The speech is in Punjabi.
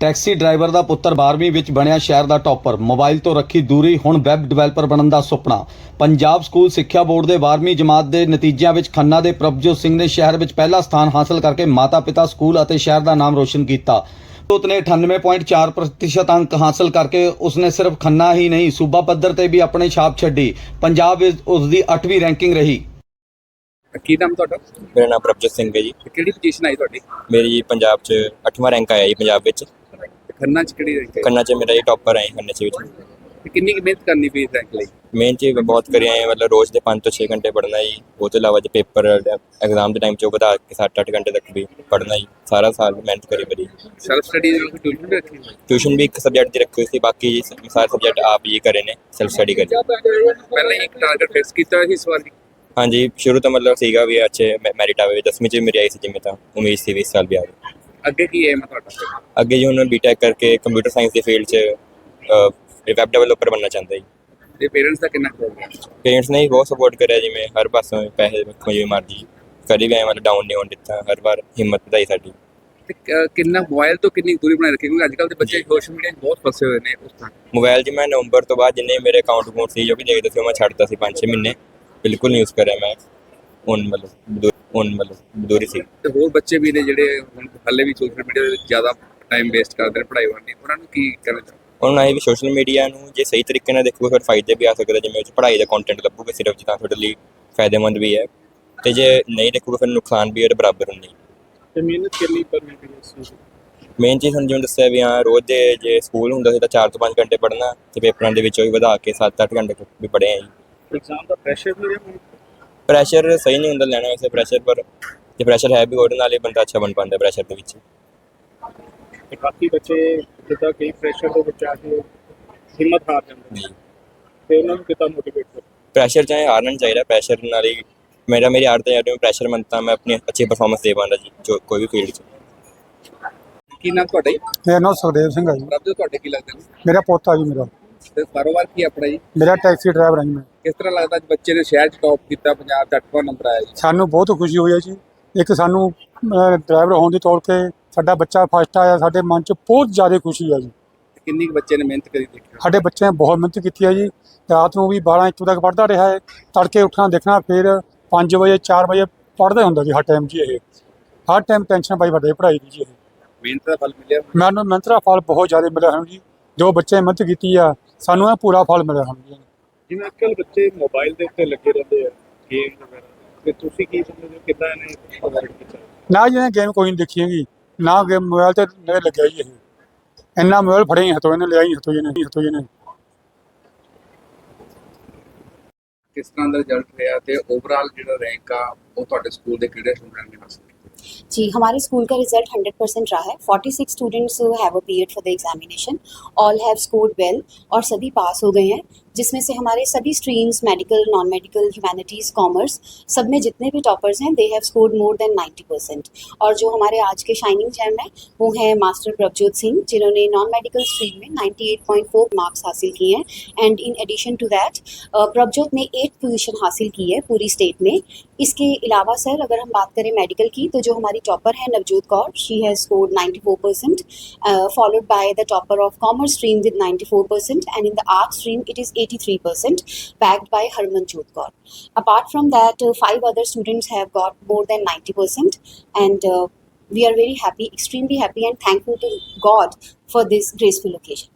ਟੈਕਸੀ ਡਰਾਈਵਰ ਦਾ ਪੁੱਤਰ 12ਵੀਂ ਵਿੱਚ ਬਣਿਆ ਸ਼ਹਿਰ ਦਾ ਟੌਪਰ। ਮੋਬਾਈਲ ਤੋਂ ਰੱਖੀ ਦੂਰੀ ਹੁਣ ਵੈਬ ਡਿਵੈਲਪਰ ਬਣਨ ਦਾ ਸੁਪਨਾ। ਪੰਜਾਬ ਸਕੂਲ ਸਿੱਖਿਆ ਬੋਰਡ ਦੇ 12ਵੀਂ ਜਮਾਤ ਦੇ ਨਤੀਜਿਆਂ ਵਿੱਚ ਖੰਨਾ ਦੇ ਪ੍ਰਭਜੋਤ ਸਿੰਘ ਨੇ ਸ਼ਹਿਰ ਵਿੱਚ ਪਹਿਲਾ ਸਥਾਨ ਹਾਸਲ ਕਰਕੇ ਮਾਤਾ-ਪਿਤਾ ਸਕੂਲ ਅਤੇ ਸ਼ਹਿਰ ਦਾ ਨਾਮ ਰੋਸ਼ਨ ਕੀਤਾ। ਉਤ ਨੇ 98.4% ਅੰਕ ਹਾਸਲ ਕਰਕੇ ਉਸਨੇ ਸਿਰਫ ਖੰਨਾ ਹੀ ਨਹੀਂ ਸੂਬਾ ਪੱਧਰ ਤੇ ਵੀ ਆਪਣੀ ਛਾਪ ਛੱਡੀ। ਪੰਜਾਬ ਵਿੱਚ ਉਸ ਦੀ 8ਵੀਂ ਰੈਂਕਿੰਗ ਰਹੀ। ਕੀ ਨਾਮ ਤੁਹਾਡਾ? ਮੇਰਾ ਨਾਮ ਪ੍ਰਭਜੋਤ ਸਿੰਘ ਹੈ ਜੀ। ਕਿਹੜੀ ਪੋਜੀਸ਼ਨ ਆਈ ਤੁਹਾਡੀ? ਮੇਰੀ ਪੰਜਾਬ 'ਚ 8ਵਾਂ ਰੈਂਕ ਆਇਆ ਜੀ ਪੰਜਾਬ ਵਿੱਚ। ਖੰਨਾ ਚ ਕਿਹੜੀ ਰੈਂਕ ਹੈ? ਖੰਨਾ 'ਚ ਮੇਰਾ ਜੀ ਟੌਪਰ ਆਇਆ ਖੰਨੇ 'ਚ ਵਿੱਚ ਤੇ ਕਿੰਨੀ ਕੁ ਮਿਹਨਤ ਕਰਨੀ ਪਈ ਰੈਂਕ ਲਈ? ਮੇਨ ਚੀਜ਼ ਬਹੁਤ ਕਰਿਆ ਹੈ ਮਤਲਬ ਰੋਜ਼ ਦੇ 5 ਤੋਂ 6 ਘੰਟੇ ਪੜ੍ਹਨਾ ਜੀ ਉਹ ਤੋਂ ਇਲਾਵਾ ਜੇ ਪੇਪਰ ਐਗਜ਼ਾਮ ਦੇ ਟਾਈਮ 'ਚ ਉਹ ਵਧਾ ਕੇ 7-8 ਘੰਟੇ ਤੱਕ ਵੀ ਪੜ੍ਹਨਾ ਜੀ ਸਾਰਾ ਸਾਲ ਮਿਹਨਤ ਕਰੀ ਬੜੀ। ਸੈਲਫ ਸਟੱਡੀ ਦੇ ਵਿੱਚ ਟਿਊਸ਼ਨ ਵੀ ਰੱਖੀ ਹੋਈ? ਟਿਊਸ਼ਨ ਵੀ ਇੱਕ ਸਬਜੈਕਟ ਦੀ ਰੱਖੀ ਹੋਈ ਸੀ ਬਾਕੀ ਜੀ ਸਾਰੇ ਸਬਜੈਕਟ ਆਪ ਹੀ ਕਰੇ ਨੇ ਸੈਲਫ ਸਟੱਡੀ ਕਰੀ। ਪਹਿਲਾਂ ਇੱਕ ਟਾਰਗੇਟ ਫਿਕਸ ਕੀਤਾ ਸੀ ਇਸ ਵਾਰ? ਦੀ ਹਾਂਜੀ ਸ਼ੁਰੂ ਤੋਂ ਮਤਲਬ ਸੀਗਾ ਵੀ ਅੱਛੇ ਮੈਰਿਟ ਆਵੇ 10ਵੀਂ 'ਚ ਮੇਰੀ ਆਈ ਸੀ ਜਿਵੇਂ ਤਾਂ ਉਮੀਦ ਸੀ ਵੀ ਇਸ ਸਾਲ ਵੀ ਆਵੇ। ਅੱਗੇ ਕੀ ਏਮ ਹੈ ਤੁਹਾਡਾ? ਅੱਗੇ ਜੀ ਹੁਣ ਮੈਂ ਬੀਟੈਕ ਕਰਕੇ ਕੰਪਿਊਟਰ ਸਾਇੰਸ ਦੀ ਫੀਲਡ 'ਚ ਵੈਬ ਡਿਵੈਲਪਰ ਬਣਨਾ ਚਾਹੁੰਦਾ ਜੀ। ਤੇ ਪੇਰੈਂਟਸ ਦਾ ਕਿੰਨਾ ਪ੍ਰੋਗਰਾਮ ਪੇਰੈਂਟਸ ਨੇ ਬਹੁਤ ਸਪੋਰਟ ਕਰਿਆ ਜਿਵੇਂ ਹਰ ਪਾਸੋਂ ਪੈਸੇ ਜਿਵੇਂ ਮਰਜ਼ੀ। ਕਦੀ ਵੀ ਐਂ ਮਤਲਬ ਡਾਊਨ ਨਹੀਂ ਹੋਣ ਦਿੱਤਾ ਹਰ ਵਾਰ ਹਿੰਮਤ ਵਧਾਈ ਸਾਡੀ। ਕ- ਕਿੰਨਾ ਮੋਬਾਈਲ ਤੋਂ ਕਿੰਨੀ ਦੂਰੀ ਬਣਾਈ ਰੱਖੀ? ਕਿਉਂਕਿ ਅੱਜ ਕੱਲ੍ਹ ਦੇ ਬੱਚੇ ਸੋਸ਼ਲ ਮੀਡੀਆ 'ਚ ਬਹੁਤ ਫਸੇ ਹੋਏ ਨੇ ਉਸ ਤਰ੍ਹਾਂ ਮੋਬਾਈਲ 'ਚ ਮੈਂ ਨਵੰਬਰ ਤੋਂ ਬਾਅਦ ਜਿੰਨੇ ਮੇਰੇ ਅਕਾਊਂਟ ਅਕਾਊਂਟ ਸੀ ਜੋ ਵੀ ਦੇਖਦਾ ਸੀ ਮੈਂ ਛੱਡਤਾ ਸੀ 5-6 ਮਹੀਨੇ। ਬਿਲਕੁਲ ਨਹੀਂ ਯੂਜ਼ ਕਰਿਆ ਮੈਂ ਹੁਣ ਮਤਲਬ ਹੁਣ ਮਤਲਬ ਦੂਰੀ ਸੀ। ਤੇ ਹੋਰ ਬੱਚੇ ਵੀ ਨੇ ਜਿਹੜੇ ਹੁਣ ਹਾਲੇ ਵੀ ਸੋਸ਼ਲ ਮੀਡੀਆ ਦੇ ਵਿੱਚ ਜ਼ਿਆਦਾ ਟਾਈਮ ਵੇਸਟ ਕਰਦੇ ਨੇ ਪੜ੍ਹਾਈ ਵੱਲ। ਨਹੀਂ ਉਹਨਾਂ ਨੂੰ ਕੀ ਕਰਨਾ ਚਾਹੁੰਦੇ? ਹੁਣ ਆਏ ਵੀ ਸੋਸ਼ਲ ਮੀਡੀਆ ਨੂੰ ਜੇ ਸਹੀ ਤਰੀਕੇ ਨਾਲ ਦੇਖੋਗੇ ਫਿਰ ਫਾਇਦੇ ਵੀ ਆ ਸਕਦੇ ਜਿਵੇਂ ਉਹ 'ਚ ਪੜ੍ਹਾਈ ਦਾ ਕੰਟੈਂਟ ਲੱਭੋਗੇ ਸਿਰਫ ਤਾਂ ਤੁਹਾਡੇ ਲਈ ਫਾਇਦੇਮੰਦ ਵੀ ਹੈ। ਤੇ ਜੇ ਨਹੀਂ ਦੇਖੋਗੇ ਫਿਰ ਨੁਕਸਾਨ ਵੀ ਉਹਦੇ ਬਰਾਬਰ ਹੁੰਦੀ ਤੇ ਮਿਹਨਤ ਕਰਨੀ ਪੈਣੀ ਪਈ ਇਸ ਚੀਜ਼ ਦੀ। ਮੇਨ ਚੀਜ਼ ਹੁਣ ਜਿਵੇਂ ਦੱਸਿਆ ਵੀ ਹਾਂ ਰੋਜ਼ ਦੇ ਜੇ ਸਕੂਲ ਹੁੰਦਾ ਸੀ ਤਾਂ 4 ਤੋਂ 5 ਘੰਟੇ ਪੜ੍ਹਨਾ। ਤੇ ਪੇਪਰਾਂ ਦੇ ਵਿੱਚ ਉਹ ਵੀ ਵਧਾ ਕੇ 7-8 ਘੰਟੇ ਵੀ ਪੜ੍ਹੇ ਆ ਜੀ। ਐਗਜ਼ਾਮ ਦਾ ਪ੍ਰੈਸ਼ਰ ਵੀ ਹੈ ਹੁਣ। ਪ੍ਰੈਸ਼ਰ ਸਹੀ ਨਹੀਂ ਹੁੰਦਾ ਲੈਣਾ ਵੈਸੇ ਪ੍ਰੈਸ਼ਰ ਪਰ ਜੇ ਪ੍ਰੈਸ਼ਰ ਹੈ ਵੀ ਉਹਦੇ ਨਾਲ ਹੀ ਬੰਦਾ ਅੱਛਾ ਬਣ ਪਾਉਂਦਾ ਪ੍ਰੈਸ਼ਰ ਦੇ ਵਿੱਚ। ਤੇ ਬਾਕੀ ਬੱਚੇ ਜਿੱਦਾਂ ਕਈ ਪ੍ਰੈਸ਼ਰ ਦੇ ਵਿੱਚ ਆ ਕੇ ਹਿੰਮਤ ਹਾਰ ਜਾਂਦੇ ਨੇ। ਤੇ ਉਹਨਾਂ ਨੂੰ ਕਿੱਦਾਂ ਮੋਟੀਵੇਟ ਕਰੋ ਪ੍ਰੈਸ਼ਰ ਚਾਹੇ ਹਾਰਨਾ ਨਹੀਂ ਚਾਹੀਦਾ ਪ੍ਰੈਸ਼ਰ ਨਾਲ ਹੀ ਮੇਰਾ ਮੇਰੀ ਆਦਤ ਹੈ ਜਦੋਂ ਪ੍ਰੈਸ਼ਰ ਮੰਨਤਾ ਮੈਂ ਆਪਣੀ ਅੱਛੀ ਪਰਫਾਰਮੈਂਸ ਦੇ ਪਾਉਂਦਾ ਜੀ ਜੋ ਕੋਈ ਵੀ ਫੀਲਡ 'ਚ। ਕੀ ਨਾਮ ਤੁਹਾਡਾ ਜੀ? ਮੇਰਾ ਨਾਮ ਸੁਖਦੇਵ ਸਿੰਘ ਹੈ ਜੀ। ਰੱਬ ਤੁਹਾਡੇ ਕੀ ਲੱਗਦੇ ਨੇ? ਮੇਰਾ ਪੋਤਾ ਜੀ ਮੇਰਾ। ਤੇ ਕਾਰੋਬਾਰ ਕੀ ਹੈ ਆਪਣਾ ਜੀ? ਮੇਰਾ ਟੈਕਸੀ ਡਰਾਈਵਰ ਹਾਂ ਜੀ ਮੈਂ। ਕਿਸ ਤਰ੍ਹਾਂ ਲੱਗਦਾ ਅੱਜ ਬੱਚੇ ਨੇ ਸ਼ਹਿਰ 'ਚ ਟੌਪ ਕੀਤਾ ਪੰਜਾਬ 'ਚ 8ਵਾਂ ਨੰਬਰ ਆਇਆ ਜੀ? ਸਾਨੂੰ ਬਹੁਤ ਖੁਸ਼ੀ ਹੋਈ ਹੈ ਜੀ। ਇੱਕ ਸਾਨੂੰ ਡਰਾਈਵਰ ਹੋਣ ਦੀ ਤੌਰ ਤੇ ਸਾਡਾ ਬੱਚਾ ਫਸਟ ਆਇਆ ਸਾਡੇ ਮਨ 'ਚ ਬਹੁਤ ਜ਼ਿਆਦਾ ਖੁਸ਼ੀ ਹੈ ਜੀ। ਕਿੰਨੀ ਕੁ ਬੱਚੇ ਨੇ ਮਿਹਨਤ ਕਰੀ ਦੇਖਿਓ। ਸਾਡੇ ਬੱਚੇ ਨੇ ਬਹੁਤ ਮਿਹਨਤ ਕੀਤੀ ਹੈ ਜੀ। ਰਾਤ ਨੂੰ ਵੀ 12 1 ਤੱਕ ਪੜ੍ਹਦਾ ਰਿਹਾ ਹੈ। ਤੜਕੇ ਉੱਠਣਾ ਦੇਖਣਾ ਫਿਰ 5 ਵਜੇ 4 ਵਜੇ ਪੜ੍ਹਦਾ ਹੁੰਦਾ ਜੀ ਹਰ ਟਾਈਮ ਜੀ ਇਹ। ਹਰ ਟਾਈਮ ਟੈਨਸ਼ਨ ਪਾਈ ਵੱਡੇ ਪੜ੍ਹਾਈ ਦੀ ਜੀ ਇਹ। ਮਿਹਨਤ ਦਾ ਫਲ ਮਿਲਿਆ। ਮੈਨੂੰ ਮਿਹਨਤ ਦਾ ਫਲ ਬਹੁਤ ਜ਼ਿਆਦਾ ਮਿਲਿਆ ਹਨ ਜੀ। ਜੋ ਬੱਚੇ ਮਿਹਨਤ ਕੀਤੀ ਆ ਸਾਨੂੰ ਇਹ ਪੂਰਾ ਫਲ ਮਿਲਿਆ ਹਨ ਜੀ ਜਿਵੇਂ ਅੱਜਕੱਲ ਬੱਚੇ ਮੋਬਾਈਲ ਦੇ ਉੱਤੇ ਲੱਗੇ ਰਹਿੰਦੇ ਆ ਗੇਮ ਵਗੈਰਾ ਤੇ ਤੁਸੀਂ ਕੀ ਸਮਝਦੇ ਹੋ ਕਿੱਦਾਂ ਇਹਨੇ ਅਵੋਇਡ ਕੀਤਾ? ਨਾ ਜਿਹਨੇ ਗੇਮ ਕੋਈ ਨਹੀਂ ਦੇਖੀ ਹੈਗੀ। ਨਾ ਗੇਮ ਮੋਬਾਈਲ ਤੇ ਨਜ਼ਰ ਲੱਗਿਆ ਜੀ ਇਹ। ਇੰਨਾ ਮੋਬਾਈਲ ਫੜੇ ਹੀ ਹਤੋਂ ਇਹਨੇ ਲਿਆ ਹੀ ਹਤੋਂ ਇਹਨੇ ਹਤੋਂ ਇਹਨੇ। ਕਿਸ ਤਰ੍ਹਾਂ ਦਾ ਰਿਜ਼ਲਟ ਰਿਹਾ ਤੇ ਓਵਰਆਲ ਜਿਹੜਾ ਰੈਂਕ ਆ ਉਹ ਤੁਹਾਡੇ ਸਕੂਲ ਦੇ ਕਿਹੜੇ ਸਟੂਡੈਂਟ ਨੇ ਹਾਸਲ ਕੀਤਾ जी हमारे स्कूल का रिजल्ट 100 परसेंट रहा है 46 students have appeared for the examination all have scored well और सभी पास हो गए हैं जिसमें से हमारे सभी streams medical non medical humanities commerce सब में जितने भी टॉपर्स हैं they have scored more than 90 percent और जो हमारे आज के शाइनिंग जैम हैं, वो हैं मास्टर प्रभजोत सिंह जिन्होंने नॉन मेडिकल स्ट्रीम में 98.4 मार्क्स हासिल किए हैं. And in addition to that Prabhjot ने एट पोजीशन हासिल की है पूरी स्टेट में. इसके अलावा सर अगर हम बात करें मेडिकल की तो जो हमारी टॉपर है Navjot Kaur she has scored 94 percent followed by the topper of commerce stream with 94 percent and in the art stream it is 83 percent backed by Harmanjot Kaur. Apart from that, uh, five other students have got more than 90 percent and uh, we are very happy, extremely happy and thankful to God for this graceful occasion.